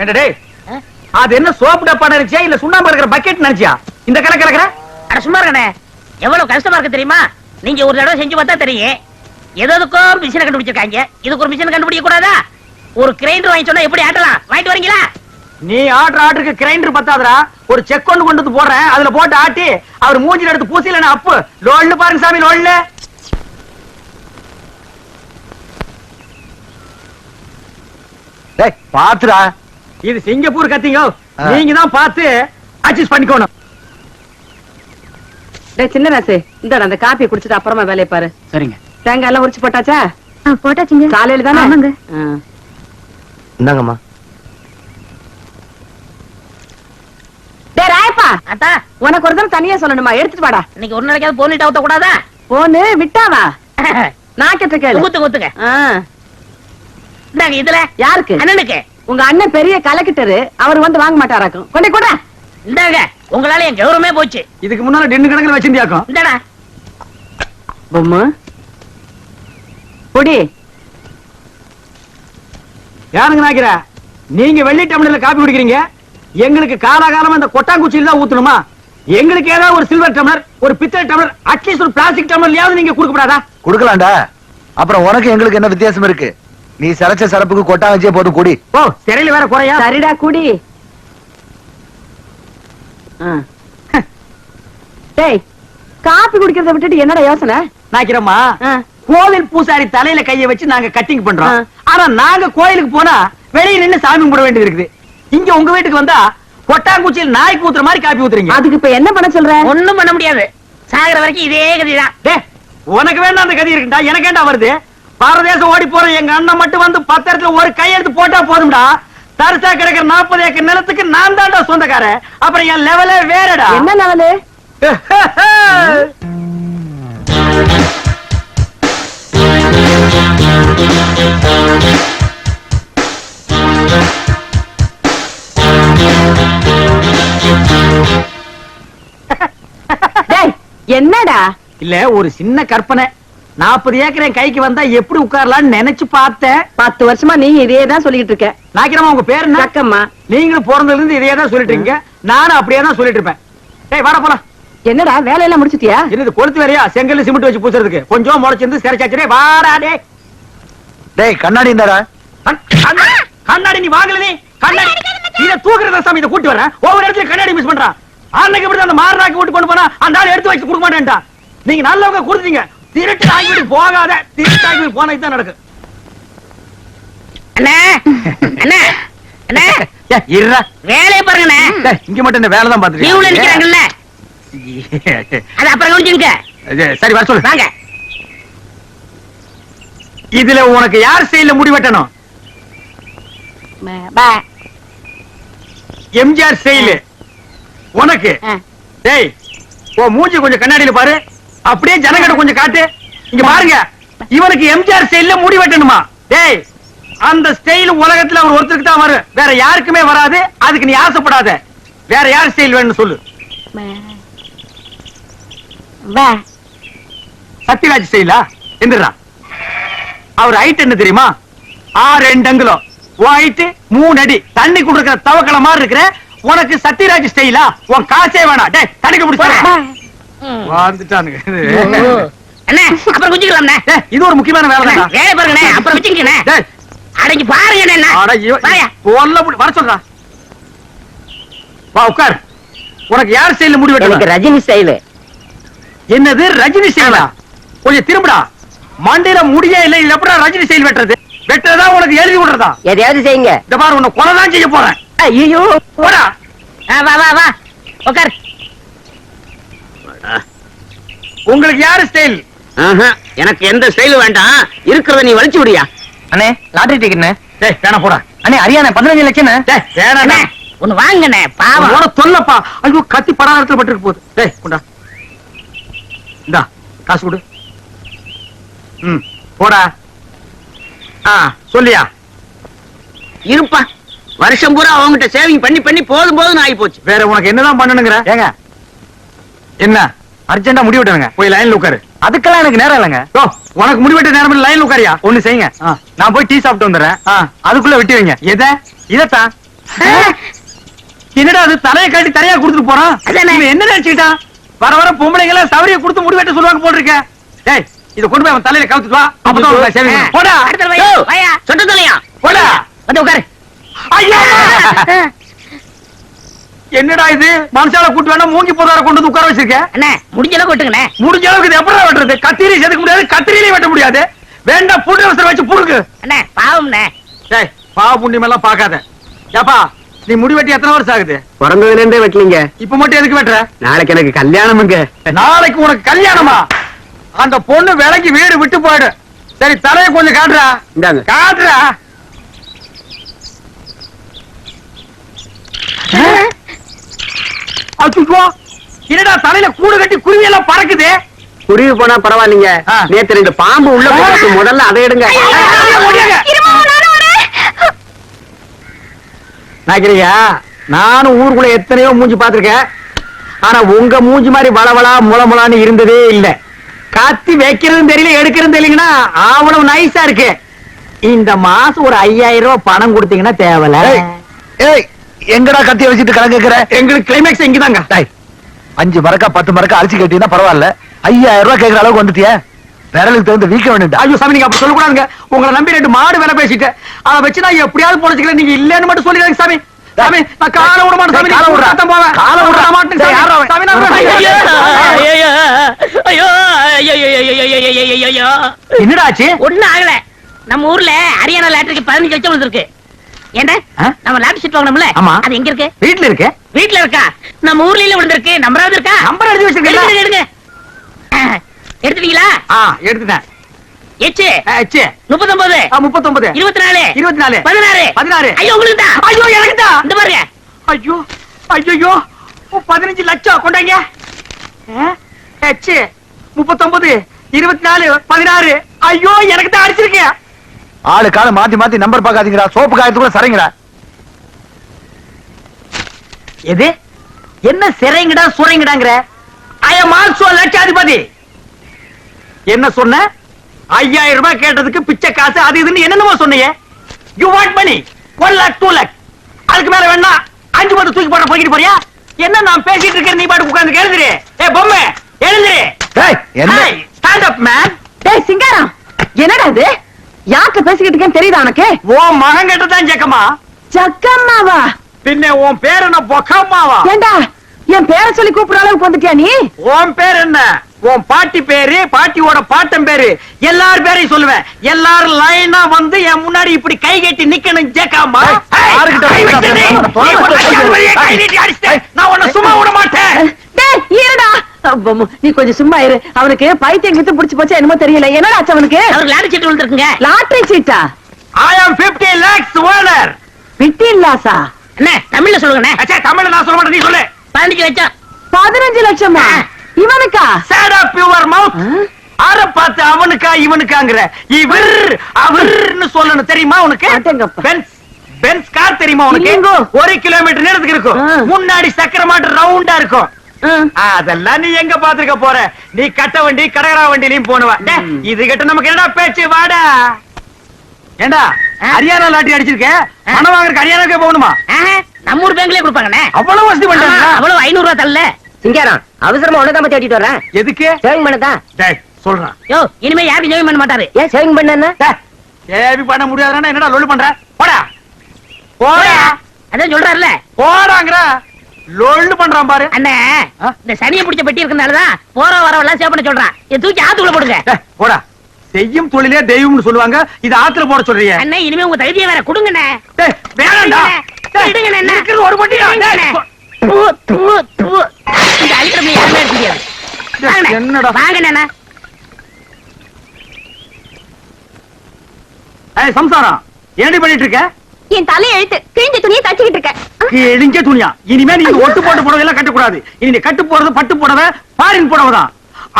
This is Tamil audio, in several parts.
ஏண்டா டேய் அது என்ன சோப்பு டப்பா நினைச்சியா? இல்ல சுண்ணாம்பு இருக்கிற பக்கெட் நினைச்சியா? இந்த கணக்கு கலக்குற அட சும்மா இருக்கனே எவ்வளவு கஷ்டமா இருக்கு தெரியுமா? நீங்க ஒரு தடவை செஞ்சு பார்த்தா தெரியும். எதுக்கோ மிஷினை கண்டுபிடிச்சிருக்காங்க. இதுக்கு ஒரு மிஷின் கண்டுபிடிக்க கூடாதா ஒரு கிரைண்டர் வாங்கி சொன்னா எப்படி ஆட்டலாம்? வாங்கிட்டு வரீங்களா? நீ ஆர்டர் ஆர்டருக்கு கிரைண்டர் பத்தாதடா. ஒரு செக் கொண்டு கொண்டு வந்து போடுறேன். அதுல போட்டு ஆட்டி அவர் மூஞ்சில எடுத்து பூசில அப்பு. லோல்னு பாருங்க சாமி டேய் பாத்துடா. இது சிங்கப்பூர் கத்திங்க. நீங்க தான் பார்த்து அட்ஜஸ்ட் பண்ணிக்கணும். சின்ன ராசு இந்த அந்த காப்பியை குடிச்சிட்டு அப்புறமா வேலையை பாரு. சரிங்க. தேங்காய் எல்லாம் உரிச்சு போட்டாச்சா? போட்டாச்சுங்க காலையில தானே? ஆமாங்க. இந்தாங்கம்மா. உனக்கு ஒரு தடவை தனியா சொல்லணுமா? எடுத்துட்டு வாடா. இன்னைக்கு ஒரு நாளைக்காவது போனிட்டு ஊத்த கூடாதா? போனு விட்டாவா? நான் கேட்ட கேளு ஊத்து ஊத்துங்க ஆ. இந்தாங்க இதுல. யாருக்கு? அண்ணனுக்கு. உங்க அண்ணன் பெரிய கலெக்டரு அவர் வந்து வாங்க மாட்டாராக்கும். கொண்டே கூட. இந்தாங்க உங்களால என் கௌரவமே போச்சு. இதுக்கு முன்னால டென்னு கணக்குல வச்சிருந்தியாக்கும்? இந்தாடா. பொம்மு. பொடி. யாருங்க நாய்க்கிற? நீங்க வெள்ளி டம்ளர்ல காப்பி குடிக்கிறீங்க? எங்களுக்கு காலாகாலமா இந்த கொட்டாங்குச்சியில தான் ஊத்தணுமா? எங்களுக்கு ஏதாவது ஒரு சில்வர் டம்ளர் ஒரு பித்தளை டம்ளர் அட்லீஸ்ட் ஒரு பிளாஸ்டிக் டம்ளர்லயாவது நீங்க கொடுக்க கூடாதா குடுக்கலாம்டா. அப்புறம் உனக்கு எங்களுக்கு என்ன வித்தியாசம் இருக்கு? நீ சரைச்ச சரப்புக்கு கொட்டா வச்சே போட்டு குடி. ஓ சிறையில வேற குறையா. சரிடா குடி. டேய் காப்பி குடிக்கிறத விட்டுட்டு என்னடா யோசனை? நாய்க்கிறம்மா ஆ. கோவில் பூசாரி தலையில கைய வச்சு நாங்க கட்டிங் பண்றோம். ஆனா நாங்க கோயிலுக்கு போனா வெளிய நின்னு சாமி கும்பிட வேண்டியது இருக்குது. இங்க உங்க வீட்டுக்கு வந்தா கொட்டாங்குச்சியில் நாய்க்கு ஊத்துற மாதிரி காப்பி ஊத்துறீங்க. அதுக்கு இப்ப என்ன பண்ண சொல்ற? ஒண்ணும் பண்ண முடியாது. சாகுற வரைக்கும் இதே கதிதான். டேய், உனக்கு வேண்டாம் அந்த கதி இருக்குடா எனக்கு ஏண்டா வருது. பாரதேசம் ஓடி போற எங்க அண்ணன் மட்டும் வந்து பத்திரத்துல ஒரு கையெழுத்து போட்டா போதும்டா. தரிசா கிடக்கிற நாற்பது ஏக்கர் நிலத்துக்கு நான் தான்டா சொந்தக்காரன். அப்புறம் என் லெவலே வேறடா. என்ன லெவலு என்னடா? இல்ல ஒரு சின்ன கற்பனை. நாற்பது ஏக்கர் என் கைக்கு வந்தா எப்படி உட்காரலாம்னு நினைச்சு பார்த்தேன். பத்து வருஷமா நீ இதே தான் சொல்லிட்டு இருக்க. நாக்கிரமா உங்க பேர் என்ன? சக்கம்மா நீங்களும் பிறந்ததுல இருந்து இதே தான் சொல்லிட்டு இருக்கீங்க நானும் அப்படியே தான் சொல்லிட்டு இருப்பேன் டேய் வாடா போலாம். என்னடா வேலையெல்லாம் முடிச்சிட்டியா? என்னது கொளுத்து வேறையா செங்கல் சிமெண்ட் வச்சு பூசுறதுக்கு. கொஞ்சம் முளைச்சிருந்து சிறைச்சாச்சு டேய் வாடா டேய். டேய் கண்ணாடி இந்தாடா. கண்- கண்ணாடி நீ வாங்கல நீ. கண்ணாடி இத தூக்குறத சாமி இத கூட்டி வரேன் ஒவ்வொரு இடத்துல கண்ணாடி மிஸ் பண்றான். அன்னைக்கு இப்படி அந்த மாரனாக்கு விட்டு கொண்டு போனா அந்த ஆள் எடுத்து வச்சு கொடுக்க மாட்டேன்டா நீங்க நல்லவங்க கொடுத்தீங்க திருட்டு ஆகிவிட்டு போகாத திருட்டு ஆகிவிட்டு போனா இதுதான் நடக்கும் அண்ணே அண்ணே அண்ணே. ஏய், இருடா. வேலையை பாருங்கண்ணே இங்க மட்டும் இந்த வேலை தான் லீவ்ல நிக்கிறாங்கல்ல. பாத்துருக்கீங்க அது அப்புறம் கவனிச்சுங்க சரி வர சொல்லு. வாங்க. இதுல உனக்கு யார் செயல முடி வெட்டணும்? எம்ஜிஆர் செயலு. உனக்கு. டேய் ஓ மூஞ்சி கொஞ்சம் கண்ணாடியில பாரு. அப்படியே ஜனங்கட கொஞ்சம் காட்டு. இங்க பாருங்க. இவனுக்கு எம்ஜிஆர் ஸ்டைல்ல முடி வெட்டணுமா? டேய் அந்த ஸ்டைல் உலகத்துல அவர் ஒருத்தருக்கு தான் வரும். வேற யாருக்குமே வராது. அதுக்கு நீ ஆசைப்படாத. வேற யார் ஸ்டைல் வேணும்னு சொல்லு. சத்யராஜ் ஸ்டைலா எந்திரா அவர் ஹைட் என்ன தெரியுமா? ஆறு ரெண்டு அங்குலம் ஹைட் மூணு அடி. தண்ணி குடுக்கிற தவக்கல மாதிரி இருக்கிற உனக்கு சத்யராஜ் ஸ்டைலா உன் காசே வேணாம். டேய் தண்ணிக்கு பிடிச்ச அண்ணே அப்புறம் குஞ்சுக்கலாம்ண்ணே இது ஒரு முக்கியமான வேலை அண்ணே, தான் வேலை பாருங்கண்ணே அப்புறம் வச்சுங்கண்ணே அடங்கி பாருங்க முடி- வர சொல்றா. வா உட்கார். உனக்கு யார் ஸ்டைல முடி வெட்டணும் ரஜினி ஸ்டைலு என்னது? ரஜினி ஸ்டைலா கொஞ்சம் திரும்புடா. மண்டையில முடியே இல்ல இது எப்படா ரஜினி ஸ்டைல் வெட்டுறது? வெட்டுறதா உனக்கு எழுதி விடுறதா? எதையாவது செய்யுங்க. இந்த பாரு உன்னை கொலைதான் செய்ய போறேன். ஐயோ. போடா. வா வா வா. உட்கார். உங்களுக்கு யாரு ஸ்டைல் எனக்கு எந்த ஸ்டைல் வேண்டாம். இருக்கிறத நீ வலிச்சு விடியா. அண்ணே லாட்டரி டிக்கெட்ண்ணே டேய் வேணா போடா. அண்ணே அரியாண்ணே பதினஞ்சு லட்சம் டேய் வேணாண்ணே அண்ணே ஒண்ணு வாங்கண்ணே பாவம். உன தொல்லப்பா. ஐயோ கத்தி படாத இடத்துல பட்டிருக்கு போகுது. டேய் கொண்டா. இந்தா காசு கொடு. ம் போடா. ஆ சொல்லியா? இருப்பா. வருஷம் பூரா அவங்ககிட்ட சேவிங் பண்ணி பண்ணி போதும் போதும் ஆகி போச்சு வேற உனக்கு என்னதான் பண்ணணுங்கிற? ஏங்க என்ன? அர்ஜென்டா முடி விட்டுருங்க. போய் லைன்ல உட்காரு. அதுக்கெல்லாம் எனக்கு நேரம் இல்லைங்க. ஓ உனக்கு முடிவெட்ட நேரம் லைன்ல உட்காரியா? ஒண்ணு செய்யுங்க. நான் போய் டீ சாப்பிட்டு வந்துடுறேன். அதுக்குள்ள வெட்டி வைங்க. எதை? இதத்தான். என்னடா அது தலையை காட்டி தலையா கொடுத்துட்டு போறான்? என்ன நினைச்சுக்கிட்டான் வர வர பொம்பளைங்க எல்லாம் சவரிய கொடுத்து முடி வெட்ட சொல்லுவாங்க போட்டிருக்க. டேய் இத கொண்டு போய் அவன் தலையில கவுத்துட்டு வா. அப்பதான் உனக்கு பண்ணும். போடா. அடுத்த வாயா. சொந்த தலையா. போடா. வந்து உட்காரு. ஐயா. என்னடா இது? மனுஷால கூட்டு வேணா மூங்கி போதார கொண்டு வந்து உட்கார வச்சிருக்க அண்ணே முடிஞ்ச அளவுக்கு விட்டுங்கண்ணே. முடிஞ்ச அளவுக்கு இது எப்படி வெட்டுறது? கத்திரி செதுக்க முடியாது கத்திரியிலே வெட்ட முடியாது. வேண்டாம் புண்ணு அவசரம் வச்சு புடுங்க. அண்ணே பாவம்ண்ணே. டேய் பாவ புண்ணியம் எல்லாம் பார்க்காத. ஏப்பா நீ முடி வெட்டி எத்தனை வருஷம் ஆகுது? பிறந்ததுல இருந்தே வெட்டலீங்க. இப்ப மட்டும் எதுக்கு வெட்டுற? நாளைக்கு எனக்கு கல்யாணமுங்க நாளைக்கு உனக்கு கல்யாணமா? அந்த பொண்ணு விலைக்கு வீடு விட்டு போயிடு. சரி தலையை கொஞ்சம் காட்டுறா. இந்தாங்க. காட்டுறா. என்னடா தலையில கூடு கட்டி குருவி எல்லாம் பறக்குது? குருவி போனா பரவாயில்லைங்க. நேத்து ரெண்டு பாம்பு உள்ள போறது முதல்ல அதை எடுங்க. நாக்கிரியா நானும் ஊருக்குள்ள எத்தனையோ மூஞ்சி பாத்திருக்கேன் ஆனா உங்க மூஞ்சி மாதிரி வளவளா முளமுளான்னு இருந்ததே இல்ல. கத்தி வைக்கிறதும் தெரியல எடுக்கிறதும் தெரியலங்கன்னா அவ்வளவு நைஸா இருக்கு. இந்த மாசம் ஒரு ஐயாயிரம் ரூபாய் பணம் கொடுத்தீங்கன்னா தேவல ஏய், ஏய் எங்கடா கத்திய வச்சுட்டு கலங்குற எங்களுக்கு கிளைமேக்ஸ் இங்கதாங்க அஞ்சு மரக்கா பத்து மரக்கா அழிச்சு கேட்டீங்கன்னா பரவாயில்ல ஐயாயிரம் ரூபாய் கேட்கற அளவுக்கு வந்துட்டியா விரலுக்கு தகுந்த வீக்க வேண்டும் ஐயோ சாமி நீங்க அப்படி சொல்லக்கூடாதுங்க உங்களை நம்பி ரெண்டு மாடு வேலை பேசிட்டு அதை வச்சு நான் எப்படியாவது பொழைச்சிக்கல நீங்க இல்லன்னு மட்டும் சொல்லிடுங்க சாமி சாமி நான் கால விட மாட்டேன் சாமி கால விட போவேன் கால விட மாட்டேன் சாமி ஐயோ ஐயோ என்னடா ஆச்சு ஒண்ணு ஆகல நம்ம ஊர்ல ஹரியானா லேட்டருக்கு பதினஞ்சு லட்சம் வந்துருக்கு ஆ? நம்ம லாட்டரி சீட் வாங்கணும்ல? ஆமா. அது எங்க இருக்கு? வீட்டுல இருக்கு. வீட்ல இருக்கா? நம்ம ஊர்ல இல்ல விழுந்திருக்கு. நம்பராவது இருக்கா? நம்பர் எழுதி வச்சிருக்கேன் எடுங்க எடுத்துட்டீங்களா? ஆ எடுத்துட்டேன். எச்சு? ஆ, ச்சே. முப்பத்தொன்பது முப்பத்தொன்பது இருபத்தி நாலு இருபத்தி நாலு பதினாறு. பதினாறு. ஐயோ உங்களுக்கு தான் ஐயோ எனக்கு தான் இந்த பாருங்க. ஐயோ ஐயோ பதினஞ்சு லட்சம் கொண்டாங்க. ஹெச் முப்பத்தொன்பது இருபத்தி நாலு பதினாறு. ஐயோ எனக்கு தான் அடிச்சிருக்கேன். ஆளு கால மாத்தி மாத்தி நம்பர் பாக்காதீங்கடா சோப்பு காயத்துக்குள்ள சரிங்கடா. எது? என்ன சிறைங்கடா சுரைங்கடாங்கிற ஐ எம் ஆல்சோ லட்சாதிபதி. என்ன சொன்ன? ஐயாயிரம் ரூபாய் கேட்டதுக்கு பிச்சை காசு அது இதுன்னு என்னென்னமோ சொன்னீங்க you want money one lakh two lakh அதுக்கு மேல வேணா அஞ்சு பத்து தூக்கி போட போய்கிட்டு போறியா? என்ன நான் பேசிட்டு இருக்கேன் நீ பாட்டு உட்கார்ந்து எழுதுரு ஏ பொம்மை எழுதுரு டேய், என்ன? ஸ்டாண்ட் அப் மேன் டேய் சிங்காரம். என்னடா இது? யார்கிட்ட பேசிக்கிட்டு இருக்கேன்னு தெரியுதா உனக்கு? ஓ மகன் கிட்ட தான் ஜெக்கமா சக்கம்மாவா பின்ன உன் பேர் என்ன? பொக்கம்மாவா? ஏண்டா என் பேரை சொல்லி கூப்பிடுற அளவுக்கு வந்துட்டியா நீ? உன் பேர் என்ன? உன் பாட்டி பேரு பாட்டியோட பாட்டன் பேரு. எல்லார் பேரையும் சொல்லுவேன். எல்லாரும் லைனா வந்து என் முன்னாடி இப்படி கை கட்டி நிக்கணும் ஜேக்காமா. நான் உன்னை சும்மா விட மாட்டேன். டேய் இருடா. நீ கொஞ்சம் சும்மா இரு. அவனுக்கு பைத்தியம் கித்து புடிச்சு போச்சா என்னமோ தெரியல. என்னடா ஆச்சு அவனுக்கு? அவருக்கு லாட்டரி சீட் விழுந்திருக்குங்க. லாட்டரி சீட்டா? ஐ ஆம் 50 lakhs ஓனர் விட்டி இல்லாசா என்ன தமிழ்ல சொல்லுங்கண்ணே. அச்சா தமிழ்ல நான் சொல்ல மாட்டேன் நீ சொல்லு. பதினஞ்சு லட்சம். இவனுக்கா? சேட் அப் யுவர் மவுத் ஆ? அற பார்த்து அவனுக்கா இவனுக்காங்கிற. இவர் அவர்னு சொல்லணும். தெரியுமா உனக்கு. பென்ஸ் பென்ஸ் கார் தெரியுமா உனக்கு. ஒரு கிலோமீட்டர் நேரத்துக்கு இருக்கும். முன்னாடி சக்கர மாட்டு ரவுண்டா இருக்கும். அதெல்லாம் நீ எங்க பாத்துக்க போற? நீ கட்ட வண்டி கடகரா வண்டிலையும் போனுவ. டேய், இது கிட்ட நமக்கு என்னடா பேச்சு? வாடா. ஏண்டா? ஹரியானா லாட்டி அடிச்சிருக்க? பணம் வாங்குறதுக்கு ஹரியானாக்கே போகணுமா? நம்ம ஊர் பேங்க்லயே கொடுப்பாங்கண்ணே. அவ்வளவு வசதி பண்றாங்க அவ்வளவு ஐநூறு ரூபா தரல. சிங்காரம் அவசரமா உனதான் தேடிட்டு வரேன் எதுக்கு? சேவிங் பண்ணதான் டேய் சொல்றான். யோ இனிமே யாரும் ஜெயம் பண்ண மாட்டாரு? ஏன் சேவிங் பண்ண தேவி பண்ண முடியாதுன்னா என்னடா லொல்லு பண்ற? போடா. போடா. அதான் சொல்றாருல போடாங்கற லொல்லு பண்றான் பாரு. அண்ணே? இந்த சனியை பிடிச்ச பெட்டி இருக்கனாலதான் போற வரவெல்லாம் சேவ் பண்ண சொல்றான் இதை தூக்கி ஆத்துக்குள்ள போடுங்க. போடா. செய்யும் தொழிலே தெய்வம்னு சொல்லுவாங்க. இது ஆத்துல போட சொல்றீங்க அண்ணே இனிமே உங்க தகுதியை வேற கொடுங்கண்ணே. வேணாம்டா விடுங்கண்ணே? இருக்கிறது ஒரு தூ. இந்த அழிக்கிறப்ப யாருமே வாங்கண்ணே. என்னடா? வாங்கண்ணே ஏய் சம்சாரம். என்னடி பண்ணிட்டு இருக்க? என் தலை எழுத்து கிழிஞ்ச துணியை தச்சுக்கிட்டு இருக்கேன். கிழிஞ்ச துணியா? இனிமே நீ ஒட்டு போட்டு புடவை எல்லாம் கட்டக்கூடாது. இனி நீ கட்டு போறது பட்டு புடவை பாரின் புடவை தான்.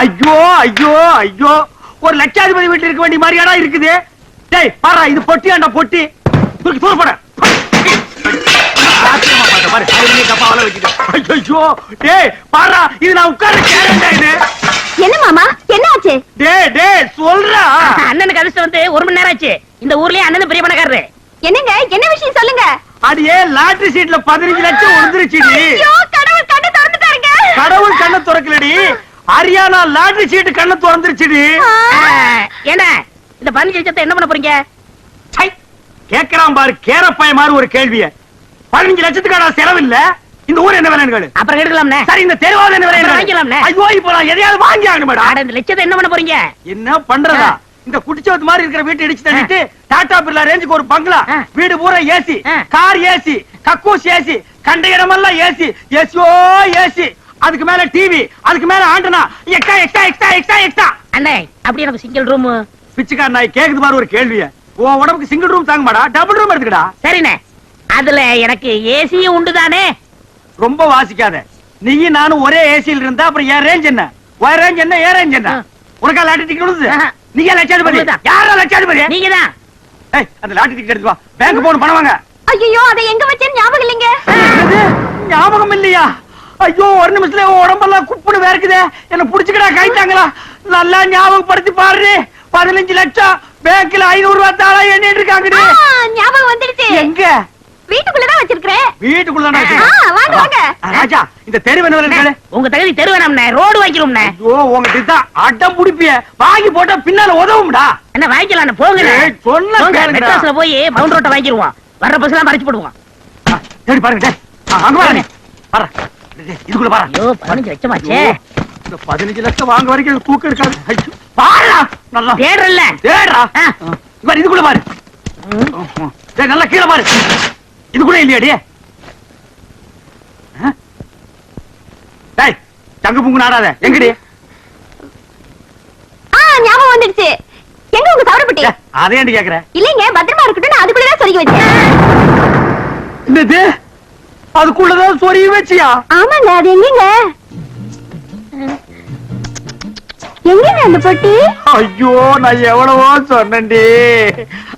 ஐயோ ஐயோ ஐயோ. ஒரு லட்சாதிபதி வீட்டுல இருக்க வேண்டிய மாதிரியாடா இருக்குது. டேய் பாரா இது பொட்டியாண்டா பொட்டி. தூக்கி தூர போட. என்ன மாமா என்ன ஆச்சு? டேய் டேய் சொல்றா. அண்ணனுக்கு அதிர்ஷ்டம் வந்து ஒரு மணி நேரம் ஆச்சு. இந்த ஊர்லயே அண்ணன் பெரிய பணக்காரரு. என்னங்க? என்ன விஷயம் சொல்லுங்க? அடியே லாட்டரி சீட்ல பதினஞ்சு லட்சம் விழுந்துருச்சுடி ஐயோ கடவுள் கண்ணு திறந்துட்டாருங்க கடவுள் கண்ணை திறக்கலடி. ஹரியானா லாட்டரி சீட்டு கண்ணை திறந்துருச்சுடி. என்ன? இந்த பதினஞ்சு லட்சத்தை என்ன பண்ண போறீங்க? கேக்குறான் பாரு கேரப்பாய மாதிரி ஒரு கேள்விய. பதினஞ்சு லட்சத்துக்கான செலவு இல்ல. இந்த ஊர் என்ன கேளு. அப்புறம் எடுக்கலாம்னே. சரி இந்த தெருவாத என்ன அப்புறம் விலை வாங்கிக்கலாம்ல. ஐயோ இப்போ எதையாவது வாங்கி ஆகணும் மேடம் அட, இந்த லட்சத்தை என்ன பண்ண போறீங்க? என்ன பண்றதா? இந்த குடிச்சவத்து மாதிரி இருக்கிற வீட்டை இடிச்சு தள்ளிட்டு டாடா பிர்லா ரேஞ்சுக்கு ஒரு பங்களா. வீடு பூரா ஏசி. Car AC. கக்கூஸ் ஏசி. கண்ட இடமெல்லாம் ஏசி. ஏசியோ ஏசி. அதுக்கு மேல டிவி அதுக்கு மேல antenna. Extra extra extra extra extra. அண்ணே அப்படி எனக்கு சிங்கிள் ரூம் பிச்சுக்கார நாய் கேக்குது பாரு ஒரு கேள்விய. உன் உடம்புக்கு சிங்கிள் ரூம் தாங்க மாடா டபுள் ரூம் எடுத்துக்கடா. சரிண்ணே. அதுல எனக்கு ஏசியும் உண்டு தானே ரொம்ப வாசிக்காத. நீயும் நானும் ஒரே ஏசியில் இருந்தா அப்புறம் என் ரேஞ்ச் என்ன? உன் ரேஞ்ச் என்ன? ஏன் ரேஞ்ச் என்ன. உனக்கா லாட்டரி டிக்கெட். நீங்க லட்சாதிபதி. யாரா லட்சாதிபதி நீங்க தான் ஏய் அந்த லாட்டரி டிக்கெட் எடுத்து வா. பேங்க் போன் பணம் வாங்க. ஐயோ அதை எங்க வச்சேன்னு ஞாபகம் இல்லைங்க? ஞாபகம் இல்லையா? ஐயோ ஒரு நிமிஷத்துல உடம்பெல்லாம் குப்புன்னு வேர்க்குதே. என்ன புடிச்சுக்கடா கைத்தாங்களா நல்லா ஞாபகப்படுத்தி பாரு பதினஞ்சு லட்சம். பேங்க்ல ஐநூறு ரூபாய் தாளா எண்ணிட்டு இருக்காங்கடி. ஆ, ஞாபகம் வந்துடுச்சு. எங்க? வீட்டுக்குள்ளதான் வச்சிருக்கிறேன். வீட்டுக்குள்ள ஆ, வாங்க, வாங்க. ராஜா இந்த தெருவு என்ன விலை கேளு. உங்க தகுதி தெரு வேணாம்ண்ணே ரோடு வாங்கிக்கிறோம்ண்ணே ஐயோ உங்ககிட்ட தான் அடம் புடிப்பிய. வாங்கி போட்டா பின்னால உதவும்டா. என்ன வாங்கிக்கலாம் போங்க சொன்னா போய் மவுண்ட் ரோட்டை வாங்கிடுவோம் வர்ற பஸ் எல்லாம் மறைச்சு போடுவோம். தேடி பாருங்க அங்க பாருங்க பாரு இதுக்குள்ள பாரு ஐயோ பதினஞ்சு லட்சமாச்சே இந்த பதினஞ்சு லட்சம் வாங்க வரைக்கும் தூக்கம் இருக்காது. பாருடா நல்லா. தேடுறல்ல. தேடுறா. இதுக்குள்ள பாரு. நல்லா கீழே பாரு. இதுக்குள்ள இல்லையாடி ஆ? டேய் தங்கு புங்கு நாடாத. எங்கடி? ஆ ஞாபகம் வந்துடுச்சு. எங்க உங்க சவரப்பட்டி? டேய், அதை ஏன்டி கேக்குற? இல்லைங்க பத்திரமா இருக்கட்டும் அதுக்குள்ளதான் சொருகி வச்சேன். என்னது? அதுக்குள்ளதான் சொருகி வச்சியா? ஆமாங்க அது எங்கங்க? எங்கங்க அந்த பொட்டி? ஐயோ நான் எவ்வளவோ சொன்னேன்டி.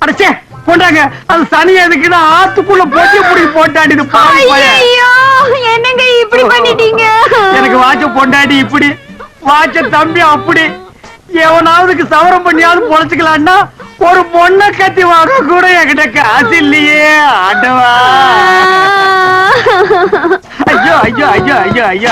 அடச்சே கொண்டாங்க அது சனி எதுக்குன்னா ஆத்துக்குள்ள பொட்டி புடி போட்டாடி என்னங்க இப்படி பண்ணிட்டீங்க? எனக்கு வாட்ச பொண்டாடி இப்படி வாட்ச தம்பி அப்படி. எவனாவதுக்கு சவரம் பண்ணியாவது பொழைச்சுக்கலான்னா ஒரு பொண்ணை கத்தி வாங்க கூட என்கிட்ட காசு இல்லையே ஆண்டவா. ஐயோ ஐயோ ஐயோ ஐயோ ஐயோ.